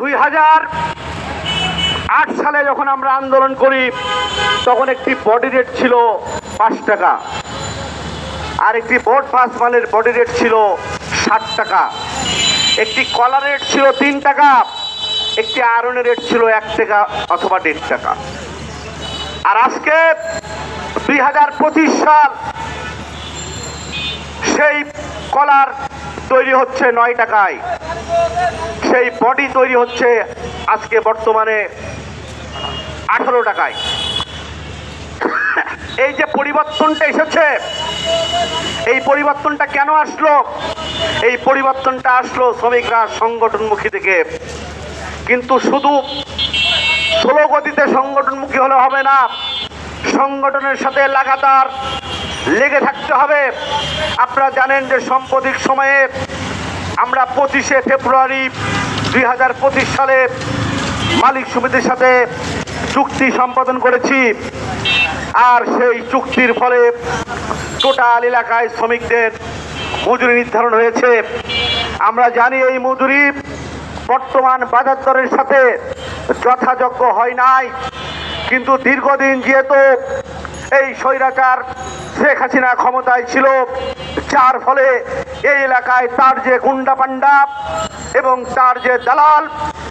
দুই হাজার আট সালে যখন আমরা আন্দোলন করি, তখন একটি বডি রেট ছিল পাঁচ টাকা। আর একটি বোর্ড পাস মালের বডি রেট ছিল ষাট টাকা। একটি কলার রেট ছিল তিন টাকা, একটি আয়রনের রেট ছিল এক টাকা অথবা দেড় টাকা। আর আজকে দুই হাজার পঁচিশ সাল সেই কলার তৈরি হচ্ছে নয় টাকায়। সেই বডি তৈরি হচ্ছে আজকে বর্তমানে আঠারো টাকায়। এই যে পরিবর্তনটা এসেছে, এই পরিবর্তনটা কেন আসলো? এই পরিবর্তনটা আসলো শ্রমিকরা সংগঠনমুখী থেকে। কিন্তু শুধু স্লো গতিতে সংগঠনমুখী হলে হবে না, সংগঠনের সাথে লাগাতার লেগে থাকতে হবে। আপনারা জানেন যে সাম্প্রতিক সময়ে আমরা পঁচিশে ফেব্রুয়ারি দুই হাজার পঁচিশ সালে মালিক সমিতির সাথে চুক্তি সম্পাদন করেছি। আর সেই চুক্তির ফলে টোটাল এলাকায় শ্রমিকদের মজুরি নির্ধারণ হয়েছে। আমরা জানি এই মজুরি বর্তমান বাজার দরের সাথে যথাযোগ্য হয় নাই। কিন্তু দীর্ঘদিন যেহেতু এই স্বৈরাচার শেখ হাসিনা ক্ষমতায় ছিল। যার ফলে এই এলাকায় তার যে গুন্ডা পান্ডা এবং তার যে দালাল,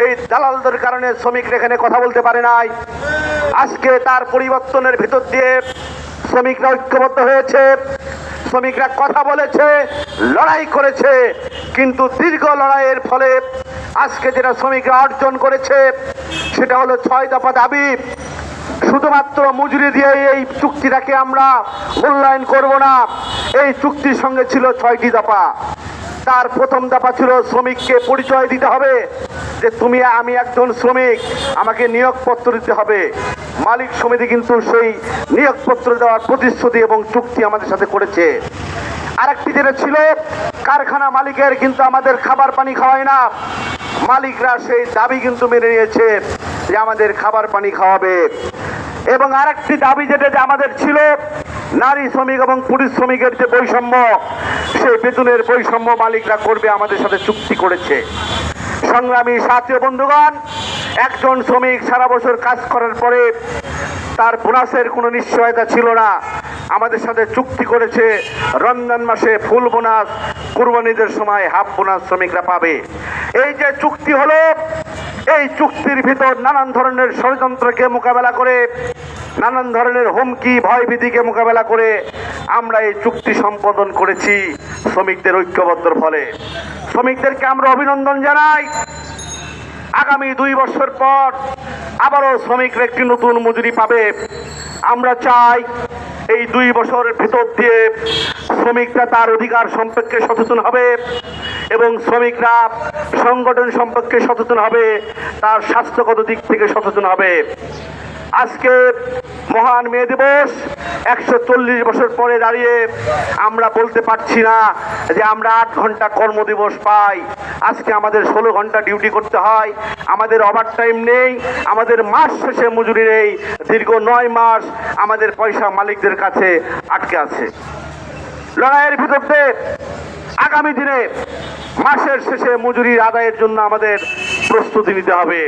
এই দালালদের কারণে শ্রমিকরা এখানে কথা বলতে পারে নাই। আজকে তার পরিবর্তনের ভিতর দিয়ে শ্রমিকরা ঐক্যবদ্ধ হয়েছে, শ্রমিকরা কথা বলেছে, লড়াই করেছে, কিন্তু দীর্ঘ লড়াইয়ের ফলে আজকে যেটা শ্রমিকরা অর্জন করেছে, সেটা হলো ছয় দফা দাবি। শুধুমাত্র মজুরি দিয়ে এই চুক্তিটাকে আমরা মূল্যায়ন করব না। এই চুক্তির সঙ্গে ছিল ছয়টি দফা। তার প্রথম দফা ছিল শ্রমিককে পরিচয় দিতে হবে যে তুমি, আমি একজন শ্রমিক, আমাকে নিয়োগপত্র দিতে হবে। মালিক সমিতি কিন্তু সেই নিয়োগপত্র দেওয়ার প্রতিশ্রুতি এবং চুক্তি আমাদের সাথে করেছে। আরেকটি যেটা ছিল, কারখানা মালিকের কিন্তু আমাদের খাবার পানি খাওয়ায় না। মালিকরা সেই দাবি কিন্তু মেনে নিয়েছে যে আমাদের খাবার পানি খাওয়াবে। এবং আরেকটি দাবি যেটা যে আমাদের ছিল, নারী শ্রমিক এবং পুরুষ শ্রমিকের যে বৈষম্য, সেই বেতনের বৈষম্য মালিকরা করবে, আমাদের সাথে চুক্তি করেছে। সংগ্রামী সাথী বন্ধুগণ, একজন শ্রমিক সারা বছর কাজ করার পরে তার বোনাসের কোনো নিশ্চয়তা ছিল না। আমাদের সাথে চুক্তি করেছে, রমজান মাসে ফুল বোনাস, কুরবানিদের সময় হাফ বোনাস শ্রমিকরা পাবে। এই যে চুক্তি হলো, এই চুক্তির ভিতর নানান ধরনের ষড়যন্ত্রকে মোকাবেলা করে নানান ধরনের হুমকি, ভয়ভীতিকে মোকাবেলা করে আমরা এই চুক্তি সম্পাদন করেছি শ্রমিকদের ঐক্যবদ্ধর ফলে। শ্রমিকদেরকে আমরা অভিনন্দন জানাই। আগামী দুই বছর পর আবারও শ্রমিকরা একটি নতুন মজুরি পাবে। আমরা চাই এই দুই বছরের ভিতর দিয়ে শ্রমিকরা তার অধিকার সম্পর্কে সচেতন হবে এবং শ্রমিকরা সংগঠন সম্পর্কে সচেতন হবে, তার স্বাস্থ্যগত দিক থেকে সচেতন হবে। আজকে মহান মে দিবস, একশো চল্লিশ বছর পরে দাঁড়িয়ে আমরা বলতে পারছি না যে আমরা আট ঘণ্টা কর্মদিবস পাই। আজকে আমাদের ষোলো ঘণ্টা ডিউটি করতে হয়, আমাদের ওভার টাইম নেই, আমাদের মাস শেষে মজুরি নেই, দীর্ঘ নয় মাস আমাদের পয়সা মালিকদের কাছে আটকে আছে। লড়াইয়ের ভিতরতে আগামী দিনে মাসের শেষে মজুরির আদায়ের জন্য আমাদের প্রস্তুতি নিতে হবে।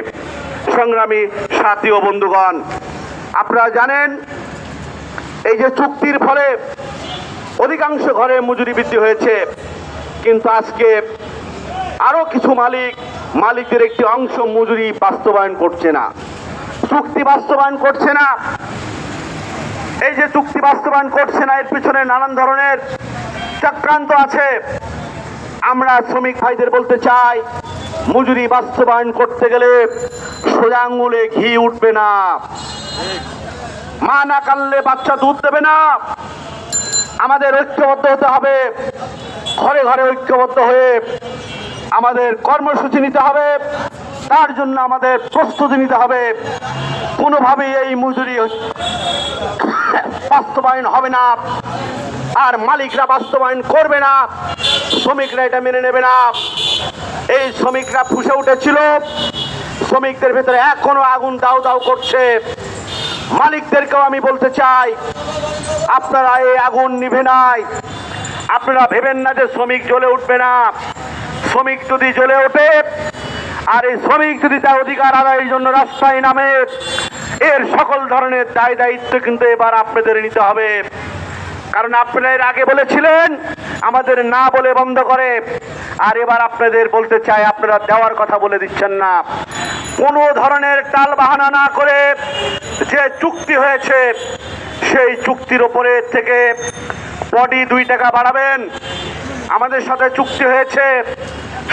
সংগ্রামী সাথী ও বন্ধুগণ আপনারা জানেন, এই যে চুক্তির ফলে অধিকাংশ ঘরে মজুরি বৃদ্ধি হয়েছে। কিন্তু আজকে আরও কিছু মালিক, মালিকদের একটি অংশ মজুরি বাস্তবায়ন করছে না। চুক্তি বাস্তবায়ন করছে না। এই যে চুক্তি বাস্তবায়ন করছে না, এর পিছনে নানান ধরনের চক্রান্ত আছে। আমরা শ্রমিক ভাইদের বলতে চাই, মজুরি বাস্তবায়ন করতে গেলে সোজা ঘি উঠবে না। মা না কানলে বাচ্চা দুধ দেবে না। আমাদের ঐক্যবদ্ধ হতে হবে। ঘরে ঘরে ঐক্যবদ্ধ হয়ে আমাদের কর্মসূচি নিতে হবে। তার জন্য আমাদের প্রস্তুতি নিতে হবে। কোনোভাবেই এই মজুরি বাস্তবায়ন হবে না। আর মালিকরা বাস্তবায়ন করবে না। শ্রমিকরা এটা মেনে নেবে না। এই শ্রমিকরা ফুসে উঠেছিল। শ্রমিকদের ভেতরে এখনও আগুন দাও দাও করছে। মালিকদেরকেও আমি বলতে চাই, আপনারা এই আগুন নিভে নাই। আপনারা ভেবেন না যে শ্রমিক জ্বলে উঠবে না। শ্রমিক যদি জ্বলে ওঠে, আর এই শ্রমিক যদি তার অধিকার আদায়ের জন্য রাস্তায় নামে, এর সকল ধরনের দায় দায়িত্ব কিন্তু এবার আপনাদের নিতে হবে। কারণ আপনারা এর আগে বলেছিলেন, আমাদের না বলে বন্ধ করে। আর এবার আপনাদের বলতে চাই, আপনারা দেওয়ার কথা বলে দিচ্ছেন না। কোনো ধরনের টাল বাহানা না করে যে চুক্তি হয়েছে, সেই চুক্তির ওপরে থেকে বডি দুই টাকা বাড়াবেন। আমাদের সাথে চুক্তি হয়েছে,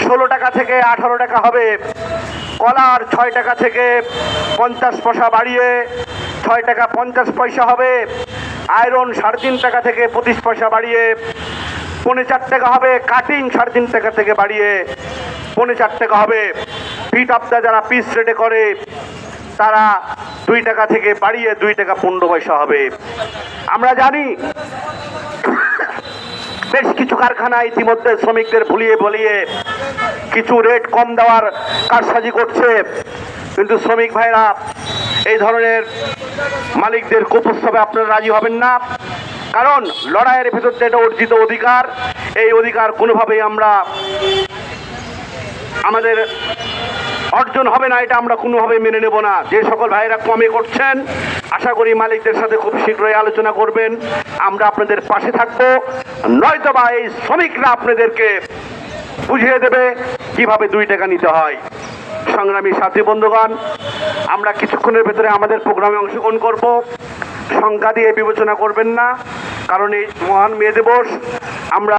ষোলো টাকা থেকে আঠারো টাকা হবে। কলার ছয় টাকা থেকে পঞ্চাশ পয়সা বাড়িয়ে ছয় টাকা পঞ্চাশ পয়সা হবে। আয়রন সাড়ে তিন টাকা থেকে পঁচিশ পয়সা বাড়িয়ে পৌনে চার টাকা হবে। কাটিং সাড়ে তিন টাকা থেকে বাড়িয়ে পৌনে চার টাকা হবে। ফিট আপটা যারা পিস রেটে করে, তারা দুই টাকা থেকে বাড়িয়ে দুই টাকা পনেরো পয়সা হবে। আমরা জানি বেশ কিছু কারখানা ইতিমধ্যে শ্রমিকদের ভুলিয়ে বলিয়ে কিছু রেট কম দেওয়ার কারসাজি করছে। কিন্তু শ্রমিক ভাইরা, এই ধরনের মালিকদের কুপ্রস্তাবে আপনারা রাজি হবেন না। কারণ লড়াইয়ের ভেতর যে এটা অর্জিত অধিকার, এই অধিকার কোনোভাবেই আমরা আমাদের অর্জন হবে না, এটা আমরা কোনোভাবে মেনে নেব না। যে সকল ভাইরা কমে করছেন, আশা করি মালিকদের সাথে খুব শীঘ্রই আলোচনা করবেন। আমরা আপনাদের পাশে থাকব। নয়তো বা এই শ্রমিকরা আপনাদেরকে বুঝিয়ে দেবে কীভাবে দুই টাকা নিতে হয়। সংগ্রামী সাথী বন্ধুগণ, আমরা কিছুক্ষণের ভেতরে আমাদের প্রোগ্রামে অংশগ্রহণ করব। সংখ্যা দিয়ে বিবেচনা করবেন না, কারণ এই মহান মে দিবস, আমরা